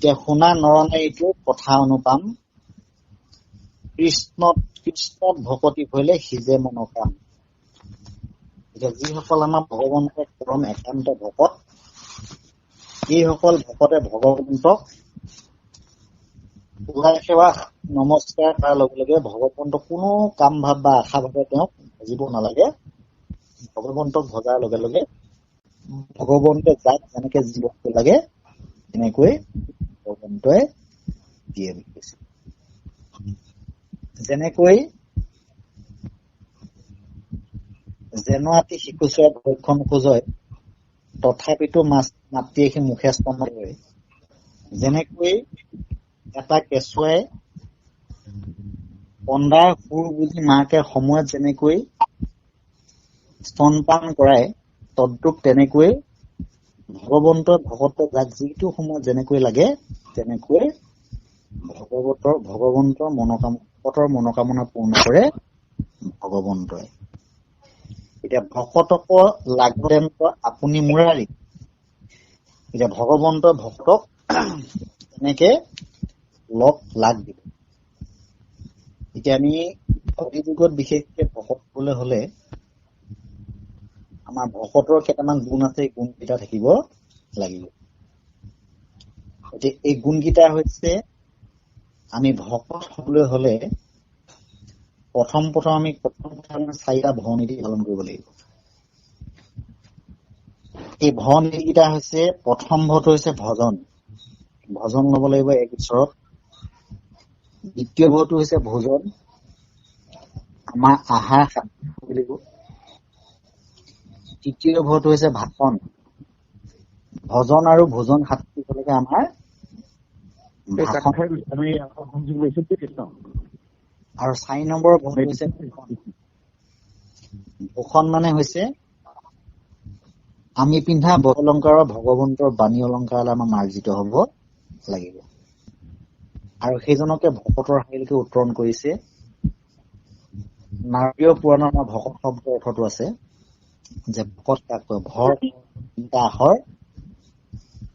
এতিয়া শুনা নৰনাৰীটোৰ কথা অনুপাম। কৃষ্ণত কৃষ্ণত ভকতি কৰিলে সিজে মনোকাম। এতিয়া যিসকল আমাৰ ভগৱন্তৰ পৰম একান্ত ভকত এইসকল ভকতে ভগৱন্তক ওলাই সেৱা নমস্কাৰ কৰাৰ লগে লগে ভগৱন্তক কোনো কাম ভাৱ বা আশা ভাৱে তেওঁক ভজিব নালাগে। ভগৱন্তক ভজাৰ লগে লগে ভগৱন্তে যাক যেনেকে যি বস্তু লাগে তেনেকৈ ভগৱন্তই দিয়ে বুলি কৈছে যেনেকৈ জেনুৱাতি শিশুচোৱা ভক্ষণ খোজয় তথাপিতো মাতৃয়ে সি মুখে স্তম্ভ কৰে। যেনেকৈ এটা কেঁচুৱাই কন্দাৰ সুৰ বুজি মাকে সময়ত যেনেকৈ স্তনপান কৰাই তদ্ৰূপ তেনেকৈ ভগৱন্তৰ ভকতে যাক যিটো সময়ত যেনেকৈ লাগে তেনেকৈ ভগৱতৰ ভগৱন্তৰ মনোকাম ভকতৰ মনোকামনা পূৰ্ণ কৰে ভগৱন্তই। এতিয়া ভকতক লাগেন্ত আপুনি মুৰাৰী। এতিয়া ভগৱন্তই ভক্তক তেনেকে লগ লাগ দিব। এতিয়া আমি কলিযুগত বিশেষকে ভকত হবলৈ হলে আমাৰ ভকতৰ কেইটামান গুণ আছে গুণকেইটা থাকিব লাগিব। এতিয়া এই গুণকেইটা হৈছে আমি ভকত হবলৈ হলে প্ৰথম প্ৰথম আমি প্ৰথম আমি চাৰিটা ভৰণীতি পালন কৰিব লাগিব। এই ভৰণীতিকেইটা হৈছে প্ৰথম ভটো হৈছে ভজন। ভজন লব লাগিব এক ঈশ্বৰত দ্বিতীয় ভটো হৈছে ভোজন। আমাৰ আহাৰ খাব লাগিব। তৃতীয় ভটো হৈছে ভাষণ। ভজন আৰু ভোজন সাত্বিকলৈকে আমাৰ এই ভাষণ কাঠাৰ আমি সংযোগ লৈছো কৃষ্ণ আৰু চাৰি নম্বৰ ভোট হৈছে ভূষণ মানে হৈছে আমি পিন্ধা বস্ত্ৰ অলংকাৰৰ ভগৱন্তৰ বাণী অলংকাৰলৈ আমাৰ মাৰ্জিত হব লাগিব। আৰু সেইজনকে ভকতৰ শাৰীলৈকে উত্তৰণ কৰিছে নাৰদীয় পুৰাণৰ আমাৰ ভকত শব্দৰ অৰ্থটো আছে যে ভকত কাক কয় ভৰ তিনিটা আখৰ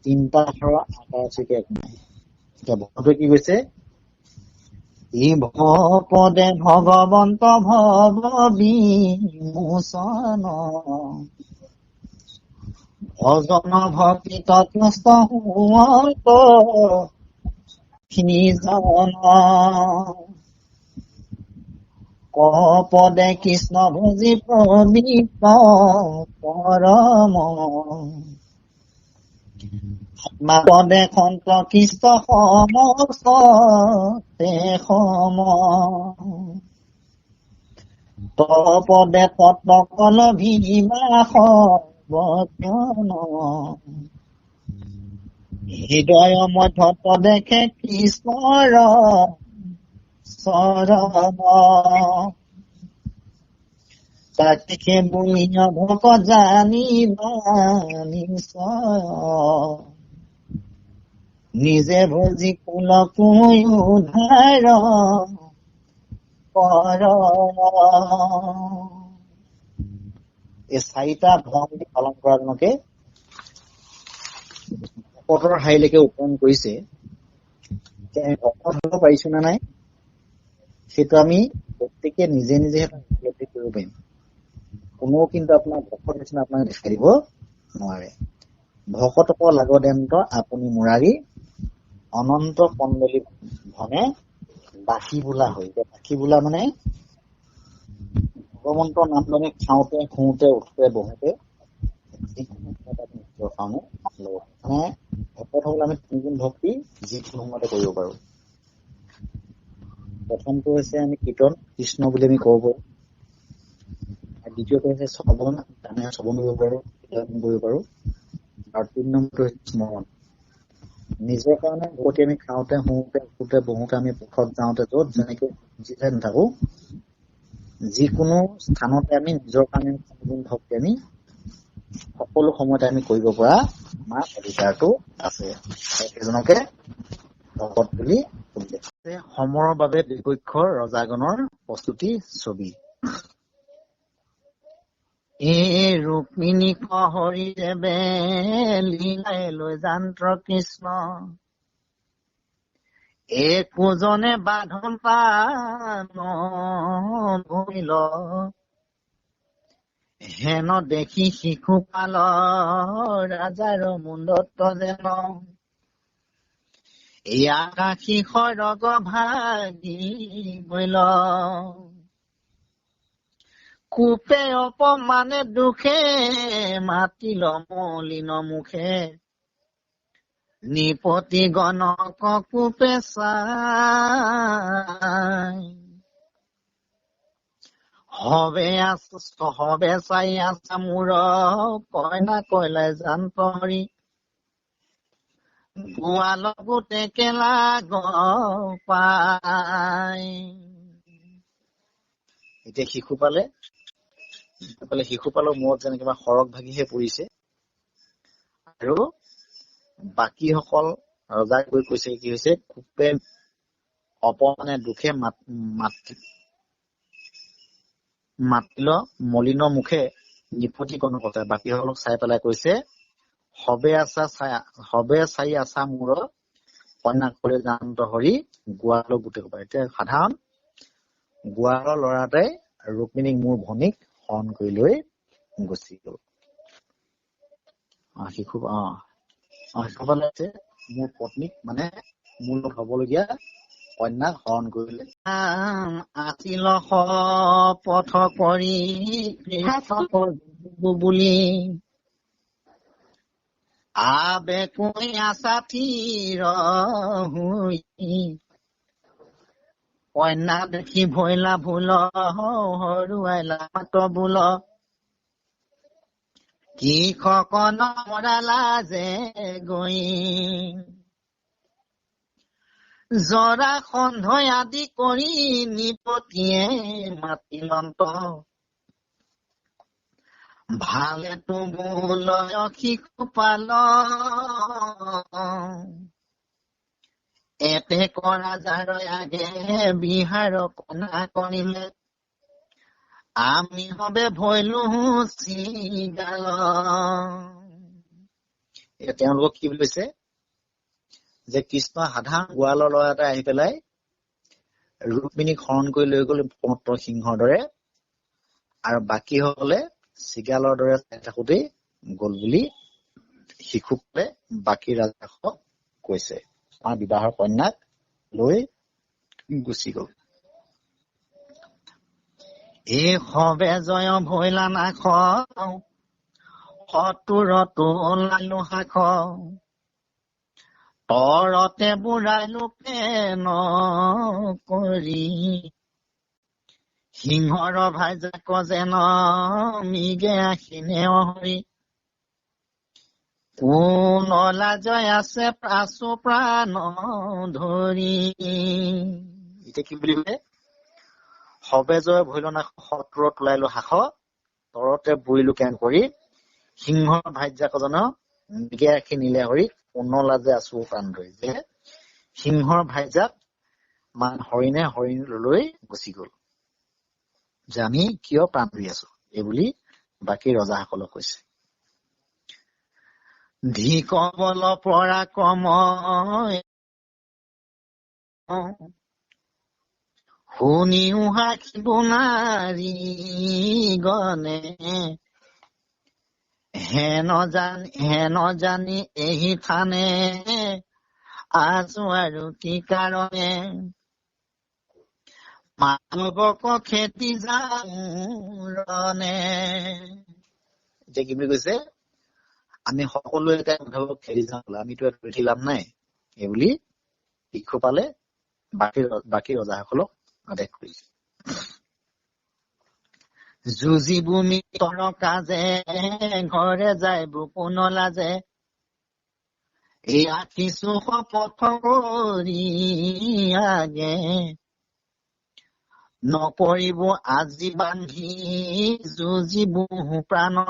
তিনিটা আখৰৰ আকাৰ একো নাই এতিয়া ভকতে কি কৈছে? ই পদে ভগৱন্ত ভৱ বিমোচন ভজন ভক্তি তত্নস্থ হোৱত জন। কপদে কৃষ্ণ ভজি পবিত্ৰ পৰম। আত্মাপদে সন্ত কৃষ্ণ সমস্তে সম। তপদে তত্ব কল ভিবাস বচন হৃদয় মধ্য দেখে কৃষ্ণৰ চৰণ। তাকে বুইন ভক জানিবা নিশ্চয়। নিজে ভজি কুলকো উদ্ধাৰ কৰ। এই চাৰিটা ভক্তি পালন কৰাজনকে ভকতৰ শাৰীলৈকে উত্তৰণ কৰিছে ভকত হব পাৰিছো নে নাই সেইটো আমি প্ৰত্যেকে নিজে নিজে উপলব্ধি কৰিব পাৰিম। কোনেও কিন্তু আপোনাৰ ভকত নিচিনা আপোনাক দেখাই দিব নোৱাৰে। ভকতক লাগদেন্ত আপুনি মুৰাৰী অনন্ত কন্দলী ধনে বাকী বোলা হয় এতিয়া বাকী বোলা মানে ভগৱন্তৰ নাম জানি খাওঁতে শুওঁতে উঠোতে বহোতে আমি কাৰণে লব। মানে ভকত হবলৈ আমি তিনিগুণ ভক্তি যিকোনো সময়তে কৰিব পাৰো। প্ৰথমটো হৈছে আমি কীৰ্তন কৃষ্ণ বুলি আমি ক'ব পাৰো। দ্বিতীয়টো হৈছে শ্ৰৱণ গানে শ্ৰৱণ কৰিব পাৰো কৰিব পাৰো। আৰু তিনি নম্বৰটো হৈছে স্মৰণ। নিজৰ কাৰণে ভকতি আমি খাওঁতে শুওঁতে উঠোতে বহোতে আমি পথত যাওঁতে য'ত যেনেকে যিঠাই নাথাকো যিকোনো স্থানতে আমি নিজৰ কাৰণে ভক্তি আমি সকলো সময়তে আমি কৰিব পৰা আমাৰ অধিকাৰটো আছে সেইজনকে ভকত বুলি উল্লেখ আছে। সমৰ বাবে দুপক্ষৰ ৰজাগণৰ প্ৰস্তুতি ছবি এই ৰুক্মিণী হৰি দেৱে লীলাই লৈ যান্ত্ৰ কৃষ্ণ। একোজনে বান্ধন পান ভৰিল হেন দেখি শিশুপাল ৰাজাৰ মুণ্ডত যেন। এই আকাশী সৰগ ভাগি গল কোপে অপমানে দুখে মাতিল মলিন মুখে নিপতি গণক কোপে চাই। হবে হবে চাই আছা মূৰ কইনা কইলাই জান পৰি গোৱাল গোটে কেলা গ পাই। এতিয়া শিশু পালে? পালে শিশু পালৰ মূৰত যেন কিবা সৰগ ভাগিহে পৰিছে আৰু বাকীসকল ৰজাই গৈ কৈছে কি হৈছে কোপে অপমানে দুখে মাত মাত মাতিল মলিন মুখে নিপতি কোনো কথা বাকীসকলক চাই পেলাই কৈছে সবে আছা চাই সবে চাই আছা মূৰ কন্যাক কৰি জান্ত হৰি গোৱালৰ গোটেই এতিয়া সাধাৰণ গোৱালৰ ল'ৰা এটাই ৰুক্মিণীক মোৰ ভনীক হৰণ কৰি লৈ গুচি গল অ শিশু অ অ শিশুপালে হৈছে মোৰ পত্নীক মানে মোৰ লগত হবলগীয়া কন্যাক হৰণ কৰিলে আছিল পথ কৰি বুলি আবে কৈ আছাথিৰ হুই কন্যা দেখি ভৈলা ভুল হৰুৱাইলা মাত বোল কি সকন মৰালা যে গৈ। জৰা সন্ধই আদি কৰি নিপতিয়ে মাতিলন্ত ভালে তুমুলয় শিশুপাল এতে কৰা আগে বিহাৰ কণা কৰিলে। আমি হবে ভৈলো চিগাল। এতিয়া তেওঁলোকক কি বুলি কৈছে? যে কৃষ্ণ সাধাৰণ গোৱালৰ ল'ৰা এটা আহি পেলাই ৰুক্মিণীক হৰণ কৰি লৈ গল পত্ৰ সিংহৰ দৰে। আৰু বাকী সকলে চিগালৰ দৰে চাই থাকোতেই গল বুলি শিশুকলে বাকী ৰাজাক কৈছে। আমাৰ বিবাহৰ কন্যাক লৈ গুচি গল। এই সবে জয় ভৈলা নাখ সতুৰতো লালু শাখ তৰতে বুঢ়াই লোকে কৰি। সিংহৰ ভাইজাক যেন মিগে আহিনে হৰি এতিয়া কি বুলি কলে সবে জয় ভৈলনা শত্ৰুত ওলাইলো শাস তৰতে বুঢ়িলো কেন কৰি সিংহৰ ভাইজাকজন মিগে ৰাখি নিলে হৰি পুনলা যে আছো প্ৰাণ ধৰি। যে সিংহৰ ভাইজাক মান হৰিণে হৰিণ লৈ গুচি গল। যে আমি কিয় প্ৰাণ ধৰি আছো? এইবুলি বাকী ৰজাসকলক কৈছে। ধিক বল পৰাক্ৰম শুনিও সাকিব নাৰী গণে। হেন জানি হেন জানি এই থানে। আছো আৰু কি কাৰণে? মানৱক খেতি যাৰণে এতিয়া কি বুলি কৈছে? আমি সকলোৱে এতিয়া মাধৱক খেদি যাওঁ বোলে আমিতো ৰখি লাভ নাই। এইবুলি শিশু পালে বাকী বাকী ৰজাসকলক আদেশ কৰিছে। যুঁজি ভূমি তৰকা যে ঘৰে যায় বুকুন লাজে এই আখিছো শপথ কৰি আগে। নপৰিব আজি বান্ধি যুঁজিব প্ৰাণ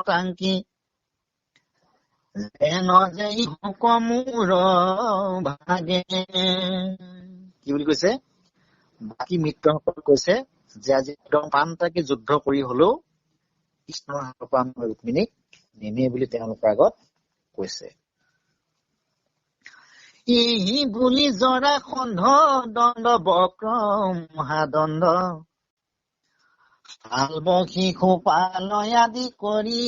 কি বুলি কৈছে? বাকী মিত্ৰসকল কৈছে যে আজি একদম প্ৰাণটাকে যুদ্ধ কৰি হলেও কৃষ্ণৰ হাতৰ পৰা আমি ৰুক্মিণীক নিনিয়ে বুলি তেওঁলোকৰ আগত কৈছে। ইহি বুলি জৰা খন্ধ দণ্ড বক্ৰ মহাদণ্ড। শালব শিশু পালয় আদি কৰি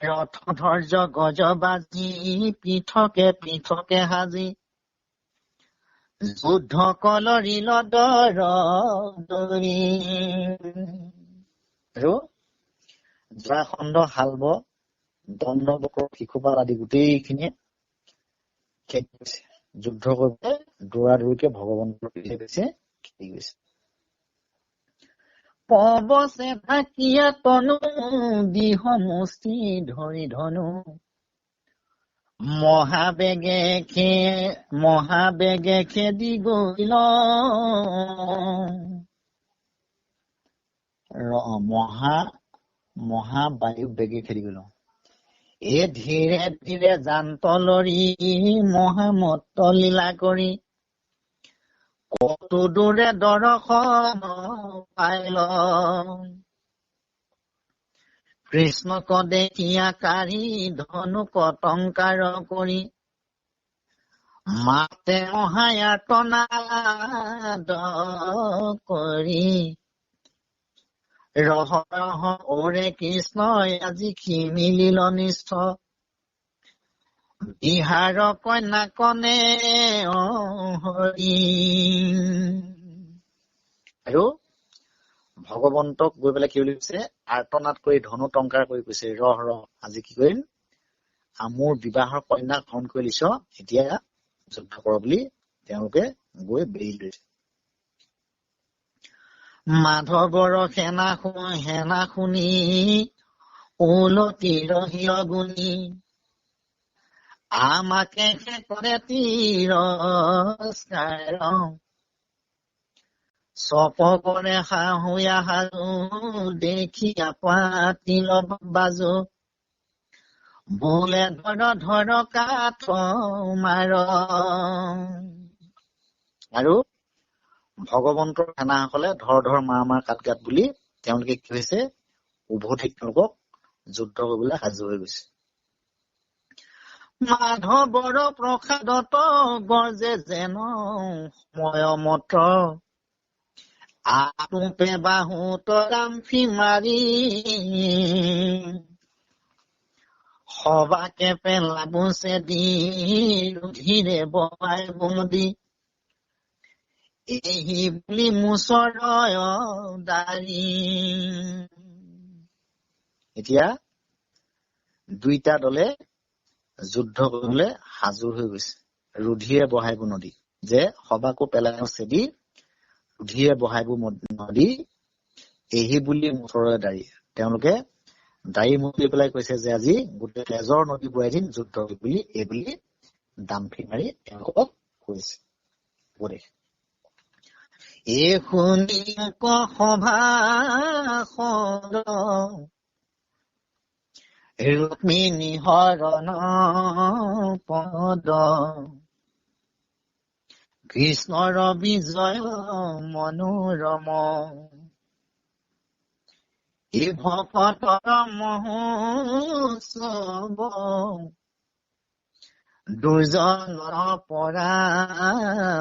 ৰথ ধৈৰ্য গজ বাজি পৃথকে পৃথকে সাজি। যুদ্ধ কলৰিল দৰ দৰি। আৰু জৰাখণ্ড শালব দণ্ড বক্ৰ শিশুপাল আদি গোটেইখিনিয়ে যুদ্ধ কৰিবলৈ দৌৰা দৌৰিকে ভগৱন্তৰ পিছে পিছে খেদি গৈছে পৱছে থাকিয়া তনু দিহ মুষ্টি ধৰি ধনু। মহাবেগে খে মহাবেগে খেদি গল ৰ- মহা মহাবায়ু বেগে খেদি গল এ ধীৰে ধীৰে জান্তলৰি মহামত্ত লীলা কৰি কতো দূৰে দৰ্শন পাইল কৃষ্ণক দেখিয়া কাঢ়ি ধনু কটংকাৰ কৰি মাতে অহায়াতনাদ কৰি। ৰহ ৰহ ওৰে কৃষ্ণই আজি খিমিলিল নিষ্ঠ বিহাৰ কন্যা কনে আৰু ভগৱন্তক গৈ পেলাই কি বুলি কৈছে? আৰ্তনাদ কৰি ধনু টংকাৰ কৰি কৈছে ৰহ ৰহ আজি কি কৰিম? মোৰ বিবাহৰ কন্যাক হৰণ কৰি লিছ এতিয়া যুদ্ধ কৰ বুলি তেওঁলোকে গৈ বেৰি লৈছে মাধৱৰ সেনা সেনা শুনি উলটি ৰহিল গুণী আমাকে সে কৰে তিৰস্কাৰ চপকৰে শাহুয়া সাজু দেখি পাতিল বাজু। বোলে ধৰ ধৰ কাঠ মাৰ। আৰু ভগৱন্তৰ সেনাসকলে ধৰ ধৰ মাৰ মাৰ কাট গাত বুলি তেওঁলোকে কি হৈছে উভতি তেওঁলোকক যুদ্ধ কৰিবলৈ সাজু হৈ গৈছে। মাধৱৰ প্ৰসাদত গৰ্জে যেন সময়মত আতুপে বাহু তৰামফি মাৰি সবাকে পেলাবুছে দি ৰুধিৰে বৱাই বুন্দি। এই বুলি মুচৰ দাৰি। এতিয়া দুইটা দলে যুদ্ধ কৰিবলৈ সাজু হৈ গৈছে। ৰুধিৰে বহাইবো নদী যে সবাকো পেলাই চেদি ৰুধিৰে বহাইবো নদী এহি বুলি মুঠৰে দাৰি তেওঁলোকে দাৰি মুকলি পেলাই কৈছে যে আজি গোটেই তেজৰ নদী বৈ দিম যুদ্ধ বুলি এই বুলি দামফি মাৰি তেওঁলোকক কৈছে। উপদেশ এই শুনি ক সভা ৰুক্মিণী হৰণ পদ কৃষ্ণৰ বিজয় মনোৰম এই ভকতৰ মহোৎসৱ দুজনৰ পৰা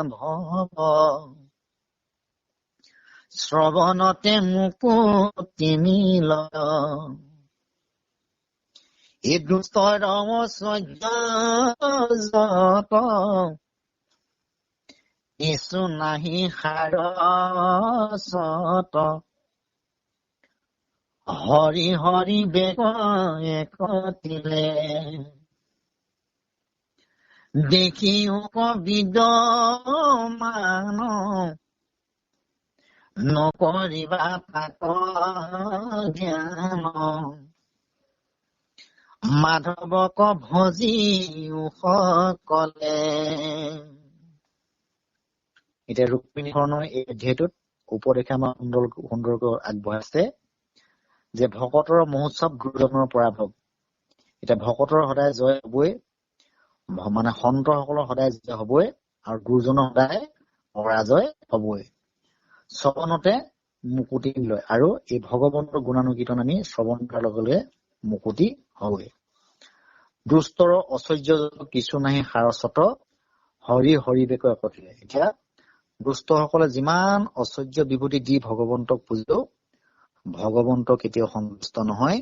ভৱ শ্ৰৱণতে মুকুতি মিল দুষ্টৰ সহ্যত কিছু নাহি সাৰ সত হৰি হৰি বেগ একতিলে দেখিও কবিদ মান নকৰিবা তাক জ্ঞান মাধৱক ভজি সকলে। এতিয়া ৰুক্মিণী হৰণৰ এই অধ্যায়টোত উপদেশে আমাৰ সুন্দৰ সুন্দৰকৈ আগবঢ়াইছে যে ভকতৰ মহোৎসৱ গুৰুজনৰ পৰাভৱ এতিয়া ভকতৰ সদায় জয় হবই মানে সন্তসকলৰ সদায় জয় হবই আৰু গুৰুজনৰ সদায় পৰাজয় হবই। শ্ৰৱণতে মুকুতি লয় আৰু এই ভগৱন্তৰ গুণানুকীৰ্তন আমি শ্ৰৱণ কৰাৰ লগে লগে মুকুতি হবই দুষ্টৰ ঐশ্বৰ্য কিছু নাহি সাৰস্বত হৰি হৰি বেকৈ একঠিলে এতিয়া দুষ্টসকলে যিমান ঐশ্বৰ্য বিভূতি দি ভগৱন্তক পুজিলেও ভগৱন্ত কেতিয়াও সন্তুষ্ট নহয়।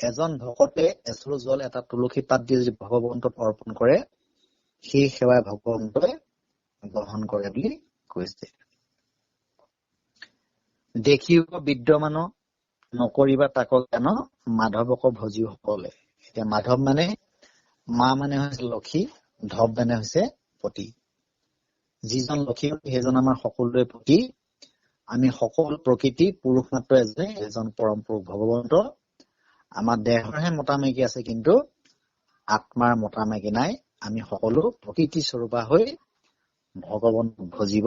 এজন ভকতে এচৰু জল এটা তুলসী পাত দি যদি ভগৱন্তক অৰ্পণ কৰে সেই সেৱাই ভগৱন্তই গ্ৰহণ কৰে বুলি কৈছে। দেখিব বিদ্যমান নকৰিবা তাক জ্ঞান মাধৱক ভজিও সকলে। এতিয়া মাধৱ মানে মা মানে হৈছে লক্ষী ধৱ মানে হৈছে পতি। যিজন লক্ষী সেইজন আমাৰ সকলোৰে পতি। আমি সকলো প্ৰকৃতি পুৰুষ মাত্ৰ এজনে এজন পৰম পুৰুষ ভগৱন্ত। আমাৰ দেহৰহে মতামাইকী আছে কিন্তু আত্মাৰ মতামাইকী নাই। আমি সকলো প্ৰকৃতি স্বৰূপা হৈ ভগৱন্তক ভজিব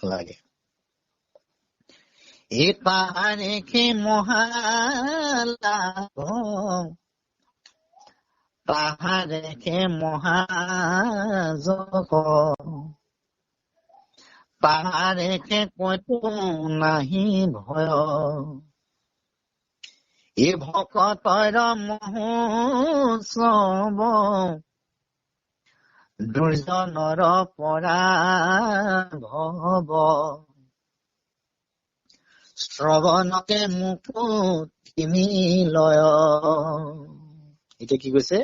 লাগে। এপাৰেখে মহালাভ তাহাৰেখে মহাজক তাহাৰেখে কতো নাহি ভয়? এ ভকতৰ মহোৎসৱ দুৰ্জনৰ পৰা ভৱ শ্ৰৱণকে মুকুতিমি লয়। এতিয়া কি কৈছে?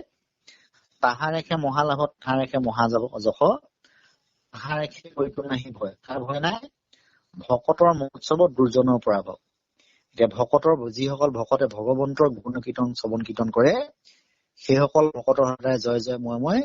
তাহাৰ একে মহালাভত তাৰ একে মহাজক যশ তাহাৰ একে কৈতো নাহি ভয়। তাৰ ভয় নাই? ভকতৰ মহোৎসৱত দুৰ্জনৰ পৰা ভৱ এতিয়া ভকতৰ যিসকল ভকতে ভগৱন্তৰ গুণ কীৰ্তন শ্ৰৱণ কীৰ্তন কৰে সেইসকল ভকতৰ সদায় জয় জয় মই মই